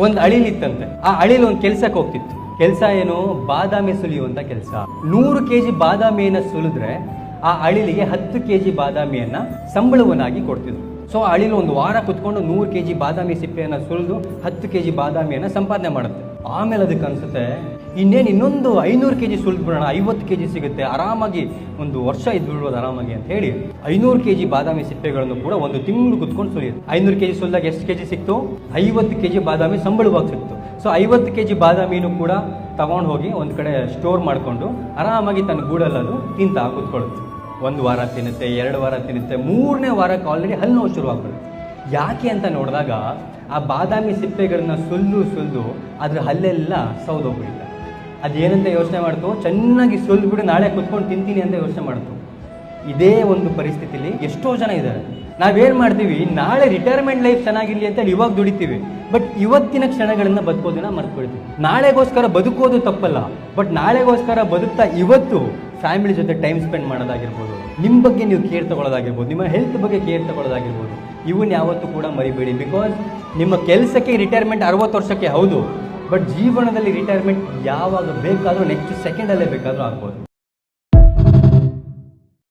ಒಂದು ಅಳಿಲಿತ್ತಂತೆ ಆ ಅಳಿಲು ಒಂದು ಕೆಲ್ಸಕ್ಕೆ ಹೋಗ್ತಿತ್ತು. ಕೆಲಸ ಏನು? ಬಾದಾಮಿ ಸುಲಿಯುವಂತ ಕೆಲಸ. ನೂರು ಕೆ ಜಿ ಬಾದಾಮಿಯನ್ನ ಸುಲಿದ್ರೆ ಆ ಅಳಿಲಿಗೆ ಹತ್ತು ಕೆ ಜಿ ಬಾದಾಮಿಯನ್ನ ಸಂಬಳವನ್ನಾಗಿ ಕೊಡ್ತಿದ್ರು. ಸೊ ಅಳಿಲು ಒಂದು ವಾರ ಕುತ್ಕೊಂಡು ನೂರು ಕೆ ಜಿ ಬಾದಾಮಿ ಸಿಪ್ಪೆಯನ್ನ ಸುಲಿದು ಹತ್ತು ಕೆ ಜಿ ಬಾದಾಮಿಯನ್ನ ಸಂಪಾದನೆ ಮಾಡುತ್ತೆ. ಆಮೇಲೆ ಅದಕ್ಕೆ ಅನ್ಸುತ್ತೆ ಇನ್ನೇನು ಇನ್ನೊಂದು ಐನೂರು ಕೆ ಜಿ ಸುಲಿದ್ಬಿಡೋಣ ಐವತ್ತು ಕೆ ಜಿ ಸಿಗುತ್ತೆ. ಆರಾಮಾಗಿ ಒಂದು ವರ್ಷ ಇದ್ಬಿಡ್ಬೋದು ಆರಾಮಾಗಿ ಅಂತ ಹೇಳಿ. ಐನೂರು ಕೆ ಜಿ ಬಾದಾಮಿ ಸಿಪ್ಪೆಗಳನ್ನು ಕೂಡ ಒಂದು ತಿಂಗಳು ಕುತ್ಕೊಂಡು ಸುಲಿಯುತ್ತೆ ಐನೂರು ಕೆ ಜಿ ಸುಲಿದಾಗ ಎಷ್ಟು ಕೆ ಜಿ ಸಿಕ್ತು? ಐವತ್ತು ಕೆ ಜಿ ಬಾದಾಮಿ ಸಂಬಳವಾಗಿ ಸಿಕ್ತು. ಸೊ ಐವತ್ತು ಕೆ ಜಿ ಬಾದಾಮಿನೂ ಕೂಡ ತಗೊಂಡು ಹೋಗಿ ಒಂದು ಕಡೆ ಸ್ಟೋರ್ ಮಾಡಿಕೊಂಡು ಆರಾಮಾಗಿ ತನ್ನ ಗೂಡಲ್ಲದು ತಿಂತಾ ಕುತ್ಕೊಳ್ಳುತ್ತೆ. ಒಂದು ವಾರ ತಿನ್ನುತ್ತೆ, ಎರಡು ವಾರ ತಿನ್ನುತ್ತೆ, ಮೂರನೇ ವಾರಕ್ಕೆ ಆಲ್ರೆಡಿ ಹಲ್ಲು ನೋವು ಶುರುವಾಗ್ಬಿಡುತ್ತೆ. ಯಾಕೆ ಅಂತ ನೋಡಿದಾಗ ಆ ಬಾದಾಮಿ ಸಿಪ್ಪೆಗಳನ್ನ ಸುಲ್ಲು ಸುಲ್ದು ಅದ್ರ ಹಲ್ಲೆಲ್ಲ ಸೌದೋಗ್ಬಿಡುತ್ತೆ. ಅದೇನಂತ ಯೋಚನೆ ಮಾಡ್ತು? ಚೆನ್ನಾಗಿ ಬಿಡು ನಾಳೆ ಕುತ್ಕೊಂಡು ತಿಂತೀನಿ ಅಂತ ಯೋಚನೆ ಮಾಡ್ತು. ಇದೇ ಒಂದು ಪರಿಸ್ಥಿತಿಲಿ ಎಷ್ಟೋ ಜನ ಇದ್ದಾರೆ. ನಾವೇನು ಮಾಡ್ತೀವಿ? ನಾಳೆ ರಿಟೈರ್ಮೆಂಟ್ ಲೈಫ್ ಚೆನ್ನಾಗಿರಲಿ ಅಂತ ಇವಾಗ ದುಡಿತೀವಿ. ಬಟ್ ಇವತ್ತಿನ ಕ್ಷಣಗಳನ್ನ ಬದುಕೋದನ್ನ ಮರ್ತ್ಕೊಳ್ತೀವಿ ನಾಳೆಗೋಸ್ಕರ ಬದುಕೋದು ತಪ್ಪಲ್ಲ. ಬಟ್ ನಾಳೆಗೋಸ್ಕರ ಬದುಕ್ತಾ ಇವತ್ತು ಫ್ಯಾಮಿಲಿ ಜೊತೆ ಟೈಮ್ ಸ್ಪೆಂಡ್ ಮಾಡೋದಾಗಿರ್ಬೋದು. ನಿಮ್ಮ ಬಗ್ಗೆ ನೀವು ಕೇರ್ ತಗೊಳ್ಳೋದಾಗಿರ್ಬೋದು. ನಿಮ್ಮ ಹೆಲ್ತ್ ಬಗ್ಗೆ ಕೇರ್ ತಗೊಳ್ಳೋದಾಗಿರ್ಬೋದು. ಇವನ್ನ ಯಾವತ್ತೂ ಕೂಡ ಮರಿಬೇಡಿ. ಬಿಕಾಸ್ ನಿಮ್ಮ ಕೆಲಸಕ್ಕೆ ರಿಟೈರ್ಮೆಂಟ್ ಅರವತ್ತು ವರ್ಷಕ್ಕೆ ಹೌದು. ಬಟ್ ಜೀವನದಲ್ಲಿ ರಿಟೈರ್ಮೆಂಟ್ ಯಾವಾಗ ಬೇಕಾದರೂ ನೆಕ್ಸ್ಟ್ ಸೆಕೆಂಡಲ್ಲೇ ಬೇಕಾದರೂ ಆಗ್ಬೋದು.